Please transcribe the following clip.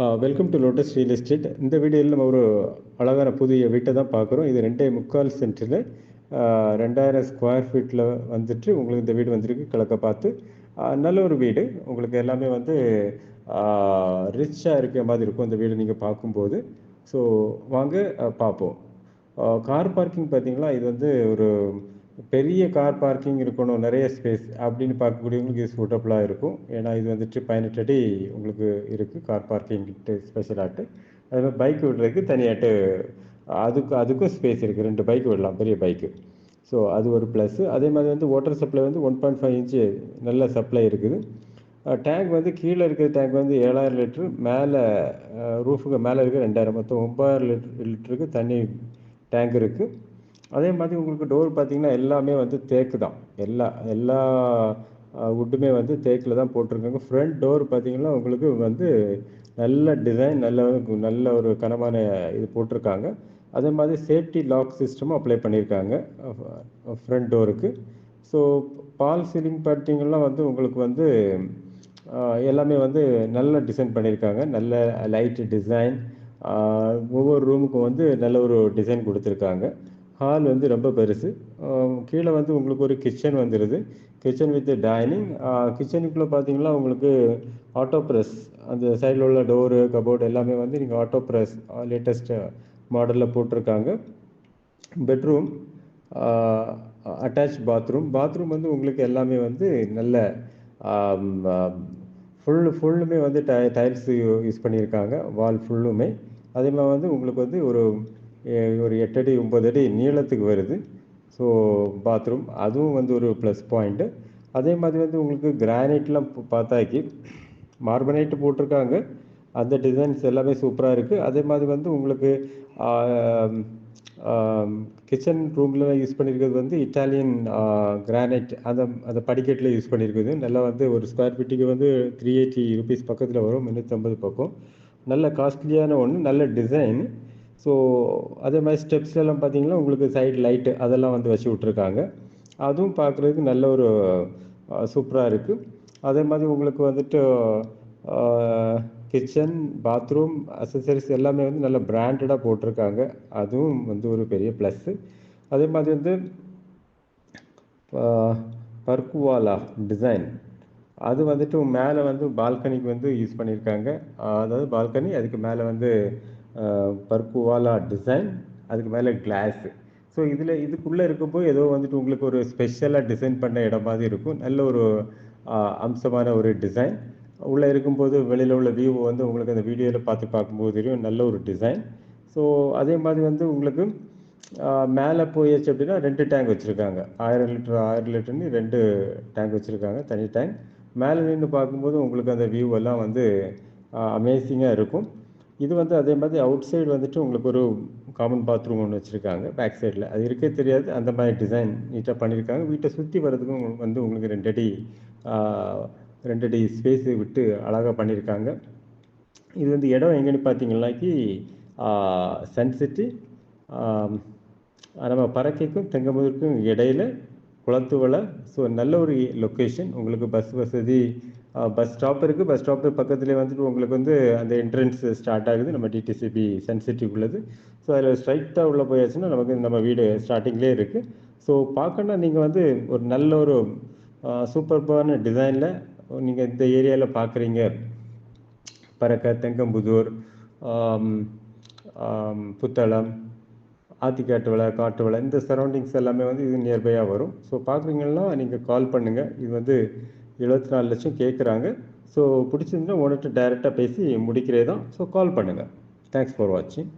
Welcome to lotus real estate இந்த வீடியோவில் நம்ம ஒரு அழகான புதிய வீட்டை தான் பார்க்குறோம். இது ரெண்டே முக்கால் சென்டரில் ரெண்டாயிரம் ஸ்கொயர் ஃபீட்டில் வந்துட்டு உங்களுக்கு இந்த வீடு வந்திருக்கு. கிழக்க பார்த்து நல்ல ஒரு வீடு. உங்களுக்கு எல்லாமே வந்து ரிச்சாக இருக்கிற மாதிரி இருக்கும் இந்த வீடு நீங்கள் பார்க்கும்போது. ஸோ வாங்க பார்ப்போம். கார் பார்க்கிங் பார்த்தீங்களா? இது வந்து ஒரு பெரிய கார் பார்க்கிங் இருக்கணும் நிறைய ஸ்பேஸ் அப்படின்னு பார்க்கக்கூடியவங்களுக்கு இது சூட்டபுளாக இருக்கும். ஏன்னா இது வந்துட்டு பதினெட்டு அடி உங்களுக்கு இருக்குது கார் பார்க்கிங் ஸ்பெஷலாட்டு அதே மாதிரி பைக் விடுறதுக்கு தனியாட்டு அதுக்கு அதுக்கும் ஸ்பேஸ் இருக்குது ரெண்டு பைக் விடலாம் பெரிய பைக்கு ஸோ அது ஒரு ப்ளஸ்ஸு அதே மாதிரி வந்து வாட்டர் சப்ளை வந்து ஒன் பாயிண்ட் ஃபைவ் இன்ச்சு நல்ல சப்ளை இருக்குது. டேங்க் வந்து கீழே இருக்கிற டேங்க் வந்து ஏழாயிரம் லிட்ரு மேலே ரூஃபுக்கு மேலே இருக்க ரெண்டாயிரம். மொத்தம் ஒம்பதாயிரம் லிட்ரு லிட்டருக்கு தண்ணி டேங்க் இருக்குது அதே மாதிரி உங்களுக்கு டோர் பார்த்தீங்கன்னா எல்லாமே வந்து தேக்கு தான். எல்லா எல்லா வுட்டுமே வந்து தேக்கில் தான் போட்டிருக்காங்க. ஃப்ரண்ட் டோர் பார்த்தீங்கன்னா உங்களுக்கு வந்து நல்ல டிசைன் நல்ல நல்ல ஒரு கனமான இது போட்டிருக்காங்க. அதே மாதிரி சேஃப்டி லாக் சிஸ்டமும் அப்ளை பண்ணியிருக்காங்க. ஃப்ரண்ட் டோருக்கு ஸோ பால் சீலிங் பார்த்தீங்கன்னா வந்து உங்களுக்கு வந்து எல்லாமே வந்து நல்ல டிசைன் பண்ணியிருக்காங்க. நல்ல லைட் டிசைன் ஒவ்வொரு ரூமுக்கும் வந்து நல்ல ஒரு டிசைன் கொடுத்துருக்காங்க. ஹால் வந்து ரொம்ப பெருசு. கீழே வந்து உங்களுக்கு ஒரு கிச்சன் வந்துடுது கிச்சன் வித் டைனிங் கிச்சனுக்குள்ளே பார்த்தீங்கன்னா உங்களுக்கு ஆட்டோ ப்ரெஸ் அந்த சைடில் உள்ள டோரு கபோர்டு எல்லாமே வந்து நீங்கள் ஆட்டோ ப்ரெஸ் லேட்டஸ்ட் மாடலில் போட்டிருக்காங்க. பெட்ரூம் அட்டாச் பாத்ரூம் பாத்ரூம் வந்து உங்களுக்கு எல்லாமே வந்து நல்ல ஃபுல் ஃபுல்லுமே வந்து டை டைல்ஸ் யூஸ் பண்ணியிருக்காங்க. வால் ஃபுல்லுமே அதே மாதிரி வந்து உங்களுக்கு வந்து ஒரு ஒரு எட்டடி ஒம்பது அடி நீளத்துக்கு வருது. ஸோ பாத்ரூம் அதுவும் வந்து ஒரு ப்ளஸ் பாயிண்ட்டு அதே மாதிரி வந்து உங்களுக்கு கிரானைட்லாம் பார்த்தாக்கி மார்பனைட்டு போட்டிருக்காங்க. அந்த டிசைன்ஸ் எல்லாமே சூப்பராக இருக்குது அதே மாதிரி வந்து உங்களுக்கு கிச்சன் ரூமில் யூஸ் பண்ணியிருக்கிறது வந்து இட்டாலியன் கிரானைட் அந்த அந்த படிக்கட்டில் யூஸ் பண்ணியிருக்குது நல்லா வந்து ஒரு ஸ்கொயர் ஃபீட்டுக்கு வந்து த்ரீ எயிட்டி ருபீஸ் பக்கத்தில் வரும். முந்நூற்றம்பது பக்கம். நல்ல காஸ்ட்லியான ஒன்று நல்ல டிசைன் ஸோ அதே மாதிரி ஸ்டெப்ஸ் எல்லாம் பார்த்தீங்கன்னா உங்களுக்கு சைடு லைட்டு அதெல்லாம் வந்து வச்சு விட்ருக்காங்க அதுவும் பார்க்குறதுக்கு நல்ல ஒரு சூப்பராக இருக்குது அதே மாதிரி உங்களுக்கு வந்துட்டு கிச்சன் பாத்ரூம் அசசரிஸ் எல்லாமே வந்து நல்ல பிராண்டடாக போட்டிருக்காங்க. அதுவும் வந்து ஒரு பெரிய ப்ளஸ்ஸு அதே மாதிரி வந்து பர்குவாலா டிசைன் அது வந்துட்டு மேலே வந்து பால்கனிக்கு வந்து யூஸ் பண்ணியிருக்காங்க. அதாவது பால்கனி அதுக்கு மேலே வந்து பர்புவாலா டிசைன் அதுக்கு மேலே கிளாஸு ஸோ இதில் இதுக்குள்ளே இருக்கப்போ ஏதோ வந்துட்டு உங்களுக்கு ஒரு ஸ்பெஷலாக டிசைன் பண்ண இடம் மாதிரி இருக்கும். நல்ல ஒரு அம்சமான ஒரு டிசைன் உள்ளே இருக்கும்போது வெளியில் உள்ள வியூ வந்து உங்களுக்கு அந்த வீடியோவில் பார்த்து பார்க்கும்போது தெரியும். நல்ல ஒரு டிசைன் ஸோ அதே மாதிரி வந்து உங்களுக்கு மேலே போயாச்சு அப்படின்னா ரெண்டு டேங்க் வச்சுருக்காங்க. ஆயிரம் லிட்டர் ஆயிரம் லிட்டர்னு ரெண்டு டேங்க் வச்சுருக்காங்க தனி டேங்க் மேலே நின்று பார்க்கும்போது உங்களுக்கு அந்த வியூ எல்லாம் வந்து அமேசிங்காக இருக்கும். இது வந்து அதே மாதிரி அவுட் சைடு வந்துட்டு உங்களுக்கு ஒரு காமன் பாத்ரூம் ஒன்று வச்சுருக்காங்க. பேக் சைடில் அது இருக்கே தெரியாது. அந்த மாதிரி டிசைன் நீட்டாக பண்ணியிருக்காங்க வீட்டை சுற்றி வர்றதுக்கும் வந்து உங்களுக்கு ரெண்டு அடி ரெண்டு அடி ஸ்பேஸ் விட்டு அழகாக பண்ணியிருக்காங்க இது வந்து இடம் எங்கேன்னு பார்த்தீங்கன்னாக்கி சன்செட்டு நம்ம பறக்கைக்கும் தெங்கமுதற்கும் இடையில குளத்துவலை. ஸோ நல்ல ஒரு லொக்கேஷன் உங்களுக்கு பஸ் வசதி பஸ் ஸ்டாப் இருக்குது பஸ் ஸ்டாப்பு பக்கத்துலேயே வந்துட்டு உங்களுக்கு வந்து அந்த என்ட்ரன்ஸ் ஸ்டார்ட் ஆகுது. நம்ம டிடிசிபி சென்சிட்டிவ் உள்ளது. ஸோ அதில் ஸ்ட்ரைட்டாக உள்ளே போயாச்சுன்னா நமக்கு நம்ம வீடு ஸ்டார்டிங்லேயே இருக்குது ஸோ பார்க்கணுன்னா நீங்கள் வந்து ஒரு நல்ல ஒரு சூப்பர்பான டிசைனில் நீங்கள் இந்த ஏரியாவில் பார்க்குறீங்க பறக்க தெங்கம்புதூர் புத்தளம் ஆத்திக்காட்டு விலை காட்டு விலை இந்த சரௌண்டிங்ஸ் எல்லாமே வந்து இது நியர்பையாக வரும். ஸோ பார்க்குறீங்கன்னா நீங்கள் கால் பண்ணுங்கள் இது வந்து எழுபத்தி நாலு லட்சம் கேட்குறாங்க. ஸோ பிடிச்சிருந்தா உன்கிட்ட டைரெக்டாக பேசி முடிக்கிறே தான் ஸோ கால் பண்ணுங்கள் தேங்க்ஸ் ஃபார் வாட்சிங்